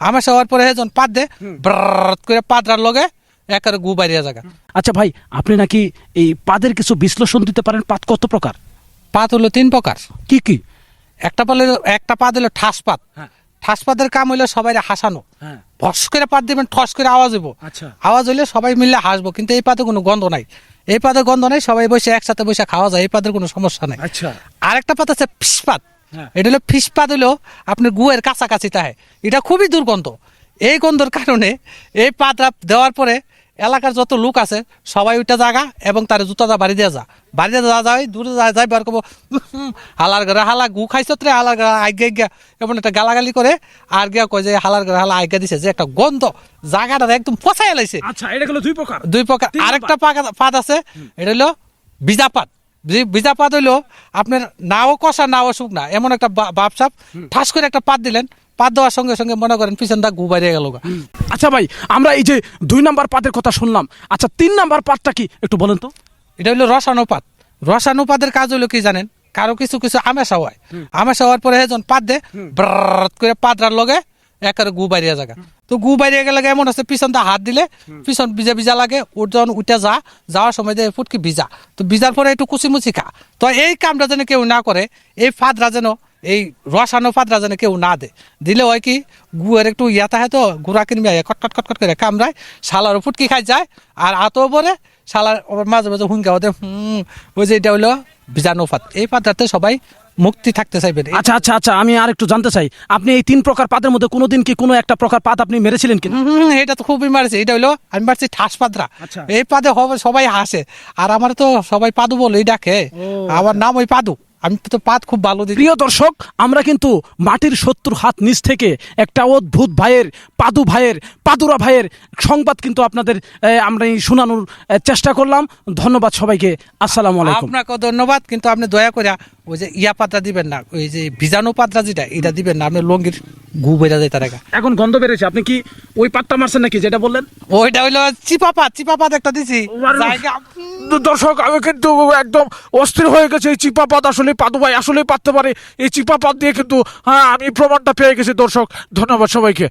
আমার সবার পরে যখন পাত দে ব্রাত করে পাতরার লগে একেবারে গু বাইরিয়া জায়গা আচ্ছা ভাই আপনি নাকি এই পাদের কিছু বিশ্লেষণ দিতে পারেন? পাত কত প্রকার? পাত হলো তিন প্রকার। কি কি? একটা পালে একটা পাত হলো ঠাস পাত। হ্যাঁ। ঠাস পাতের কাম হইল সবাই হাসানো। হ্যাঁ। ফস করে পাত দিবেন ঠস করে আওয়াজ হইব। আচ্ছা। আওয়াজ হইলে সবাই মিলে হাসবো কিন্তু এই পাতে কোনো গন্ধ নাই। এই পাতে গন্ধ নাই সবাই বসে একসাথে বসে খাওয়া যায় এই পাতের কোনো সমস্যা নাই। আচ্ছা। আরেকটা পাত আছে ফিসপাত হ্যাঁ। এটা হলো ফিসপাত হলো আপনার গুয়ের কাছাকাছি তাহে। এটা খুবই দুর্গন্ধ। এই গন্ধর কারণে এই পাতটা দেওয়ার পরে এলাকার যত লোক আছে সবাই ওইটা জাগা এবং তার জুতাটা বাড়ি দিয়ে যা। বাড়ি দিয়ে যা যায় দূরে যা যাই বার করব। হালার ঘরে হালা গু খাইছ রে হালার ঘরে আজ্ঞা আজ্ঞা এমন একটা গালাগালি করে আর গিয়া কয় যে হালার ঘরে হালা আজ্ঞা দিছে। যে একটা গন্ধ জায়গাটা একদম পচাই লাইছে। আচ্ছা এটা গেল দুই প্রকার। দুই প্রকার। আরেকটা পাত। আছে এটা হলো বিজাপাত বিজাপাত হইল আপনার নাও কষা নাও শুকনা এমন একটা বাপসাপ ঠাস করে একটা পাত দিলেন। পাত দেওয়ার সঙ্গে সঙ্গে মনে করেন পিছন দা গু বাইরে গেল আচ্ছা ভাই আমরা এই যে দুই নাম্বার পাতের কথা শুনলাম আচ্ছা তিন নাম্বার পাতটা কি একটু বলেন তো? এটা হলো রসানুপাত। রসানুপাতের কাজ হলো কি জানেন? কারও কিছু কিছু আমেশা হয়। আমেশা হওয়ার পরে যখন পাত দে ব্রাত করে পাতরার লগে একেবারে গু বাইরিয়া জায়গা। তো গু বাইরিয়া গেলে এমন আছে? পিছন দা হাত দিলে পিছন ভিজা ভিজা লাগে ওর যখন উঠে যা যাওয়ার সময় দিয়ে ফুটকি ভিজা। তো ভিজার পরে একটু কুচিমুচি খা। তো এই কামটা যেন কেউ না করে এই ফাদরা যেন এই রসানো ফাদরা যেন কেউ না দে। দিলে হয় কি গুয়ের একটু ইয়া থাকে তো গুড়া কিনবে কটকট কটকট করে কামড়ায় শালার ফুটকি খাই যায় আর আতো পরে শালার মাঝে মাঝে হুঙ্কা হতে হুম ওই যে এটা হলো বীজাণু পাত এই পাতাতে সবাই মুক্তি থাকতে চাইবেন আচ্ছা আচ্ছা আচ্ছা আমি আর একটু জানতে চাই। আপনি এই তিন প্রকার পাতের মধ্যে কোনোদিন কি কোনো একটা প্রকার পাত আপনি মেরেছিলেন কিন্তু এটা তো খুবই মারছে। এটা হলো আমি মারছি ঠাস পাদরা। আচ্ছা। এই পাতে হবে সবাই হাসে। আর আমার তো সবাই পাদু বলেই ডাকে। আমার নাম ওই পাদু। আমি তো পাত খুব ভালো দিই প্রিয় দর্শক আমরা কিন্তু মাটির শত্রুর হাত নিচ থেকে একটা অদ্ভুত ভাইয়ের পাদু ভাইয়ের পাদুরা ভাইয়ের সংবাদ কিন্তু আপনাদের আমরা এই শোনানোর চেষ্টা করলাম। ধন্যবাদ সবাইকে। আসসালাম আলাইকুম। আপনাকে ধন্যবাদ কিন্তু আপনি দয়া করে ওই যে ইয়া পাত্রা দিবেন না ওই যে বীজাণু পাত্রা যেটা এটা দিবেন না আপনি লঙ্গির গু বেজা যায় তার এখন গন্ধ বেড়েছে আপনি কি ওই পাতটা মারছেন নাকি যেটা বললেন? ওইটা হইল চিপা পাত চিপা পাত একটা দিছি দর্শক আমি কিন্তু একদম অস্থির হয়ে গেছে এই চিপা পাত আসলে পাদু ভাই আসলে পাততে পারে এই চিপা পাত দিয়ে কিন্তু হ্যাঁ আমি প্রমাণটা পেয়ে গেছি দর্শক। ধন্যবাদ সবাইকে।